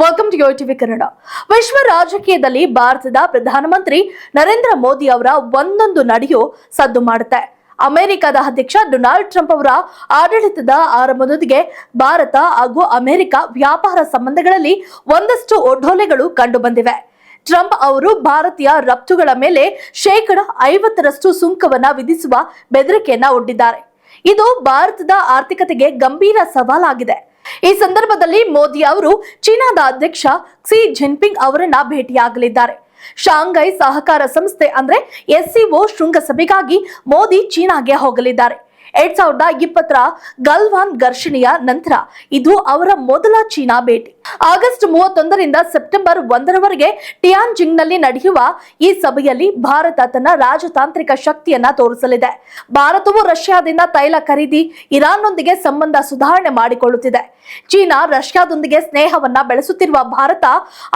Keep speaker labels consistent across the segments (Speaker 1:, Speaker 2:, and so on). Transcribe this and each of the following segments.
Speaker 1: Welcome to TV Kannada ವಿಶ್ವ ರಾಜಕೀಯದಲ್ಲಿ ಭಾರತದ ಪ್ರಧಾನಮಂತ್ರಿ ನರೇಂದ್ರ ಮೋದಿ ಅವರ ಒಂದೊಂದು ನಡೆಯು ಸದ್ದು ಮಾಡುತ್ತೆ. ಅಮೆರಿಕದ ಅಧ್ಯಕ್ಷ ಡೊನಾಲ್ಡ್ ಟ್ರಂಪ್ ಅವರ ಆಡಳಿತದ ಆರಂಭದೊಂದಿಗೆ ಭಾರತ ಹಾಗೂ ಅಮೆರಿಕ ವ್ಯಾಪಾರ ಸಂಬಂಧಗಳಲ್ಲಿ ಒಂದಷ್ಟು ಒಡ್ಡೋಲೆಗಳು ಕಂಡುಬಂದಿವೆ ಟ್ರಂಪ್ ಅವರು ಭಾರತೀಯ ರಫ್ತುಗಳ ಮೇಲೆ ಶೇಕಡ ಐವತ್ತರಷ್ಟು ಸುಂಕವನ್ನ ವಿಧಿಸುವ ಬೆದರಿಕೆಯನ್ನ ಒಡ್ಡಿದ್ದಾರೆ. ಇದು ಭಾರತದ ಆರ್ಥಿಕತೆಗೆ ಗಂಭೀರ ಸವಾಲಾಗಿದೆ. ಈ ಸಂದರ್ಭದಲ್ಲಿ ಮೋದಿ ಅವರು ಚೀನಾದ ಅಧ್ಯಕ್ಷ ಕ್ಸಿ ಜಿನ್ಪಿಂಗ್ ಅವರನ್ನ ಭೇಟಿಯಾಗಲಿದ್ದಾರೆ. ಶಾಂಘೈ ಸಹಕಾರ ಸಂಸ್ಥೆ ಅಂದ್ರೆ ಎಸ್ಸಿಒ ಶೃಂಗಸಭೆಗಾಗಿ ಮೋದಿ ಚೀನಾಗೆ ಹೋಗಲಿದ್ದಾರೆ. ಎರಡ್ ಸಾವಿರದ ಇಪ್ಪತ್ತರ ಗಲ್ವಾನ್ ಘರ್ಷಣೆಯ ನಂತರ ಇದು ಅವರ ಮೊದಲ ಚೀನಾ ಭೇಟಿ. ಆಗಸ್ಟ್ ಮೂವತ್ತೊಂದರಿಂದ ಸೆಪ್ಟೆಂಬರ್ ಒಂದರವರೆಗೆ ಟಿಯಾನ್ಜಿಂಗ್ನಲ್ಲಿ ನಡೆಯುವ ಈ ಸಭೆಯಲ್ಲಿ ಭಾರತ ತನ್ನ ರಾಜತಾಂತ್ರಿಕ ಶಕ್ತಿಯನ್ನ ತೋರಿಸಲಿದೆ. ಭಾರತವು ರಷ್ಯಾದಿಂದ ತೈಲ ಖರೀದಿ, ಇರಾನ್ನೊಂದಿಗೆ ಸಂಬಂಧ ಸುಧಾರಣೆ ಮಾಡಿಕೊಳ್ಳುತ್ತಿದೆ. ಚೀನಾ ರಷ್ಯಾದೊಂದಿಗೆ ಸ್ನೇಹವನ್ನ ಬೆಳೆಸುತ್ತಿರುವ ಭಾರತ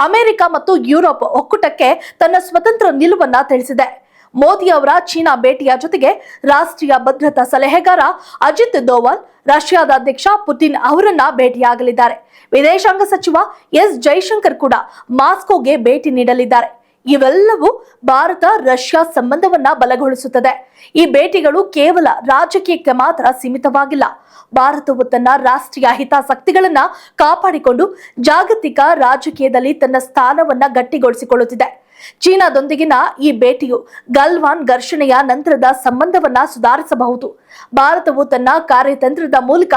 Speaker 1: ಅಮೆರಿಕ ಮತ್ತು ಯುರೋಪ್ ಒಕ್ಕೂಟಕ್ಕೆ ತನ್ನ ಸ್ವತಂತ್ರ ನಿಲುವನ್ನ ತಿಳಿಸಿದೆ. ಮೋದಿ ಅವರ ಚೀನಾ ಭೇಟಿಯ ಜೊತೆಗೆ ರಾಷ್ಟ್ರೀಯ ಭದ್ರತಾ ಸಲಹೆಗಾರ ಅಜಿತ್ ದೋವಲ್, ರಷ್ಯಾದ ಅಧ್ಯಕ್ಷ ಪುಟಿನ್ ಅವರನ್ನ ಭೇಟಿಯಾಗಲಿದ್ದಾರೆ. ವಿದೇಶಾಂಗ ಸಚಿವ ಎಸ್ ಜೈಶಂಕರ್ ಕೂಡ ಮಾಸ್ಕೋಗೆ ಭೇಟಿ ನೀಡಲಿದ್ದಾರೆ. ಇವೆಲ್ಲವೂ ಭಾರತ, ರಷ್ಯಾ ಸಂಬಂಧವನ್ನ ಬಲಗೊಳಿಸುತ್ತದೆ. ಈ ಭೇಟಿಗಳು ಕೇವಲ ರಾಜಕೀಯಕ್ಕೆ ಮಾತ್ರ ಸೀಮಿತವಾಗಿಲ್ಲ. ಭಾರತವು ತನ್ನ ರಾಷ್ಟ್ರೀಯ ಹಿತಾಸಕ್ತಿಗಳನ್ನ ಕಾಪಾಡಿಕೊಂಡು ಜಾಗತಿಕ ರಾಜಕೀಯದಲ್ಲಿ ತನ್ನ ಸ್ಥಾನವನ್ನ ಗಟ್ಟಿಗೊಳಿಸಿಕೊಳ್ಳುತ್ತಿದೆ. ಚೀನಾದೊಂದಿಗಿನ ಈ ಭೇಟಿಯು ಗಲ್ವಾನ್ ಘರ್ಷಣೆಯ ನಂತರದ ಸಂಬಂಧವನ್ನ ಸುಧಾರಿಸಬಹುದು. ಭಾರತವು ತನ್ನ ಕಾರ್ಯತಂತ್ರದ ಮೂಲಕ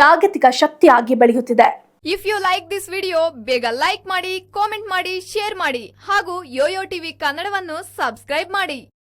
Speaker 1: ಜಾಗತಿಕ ಶಕ್ತಿಯಾಗಿ ಬೆಳೆಯುತ್ತಿದೆ.
Speaker 2: If you like this video ಬೇಗ ಲೈಕ್ ಮಾಡಿ ಕಾಮೆಂಟ್ ಮಾಡಿ ಶೇರ್ ಮಾಡಿ ಹಾಗೂ ಯೋಯೋ ಟಿವಿ ಕನ್ನಡವನ್ನು ಸಬ್ಸ್ಕ್ರೈಬ್ ಮಾಡಿ.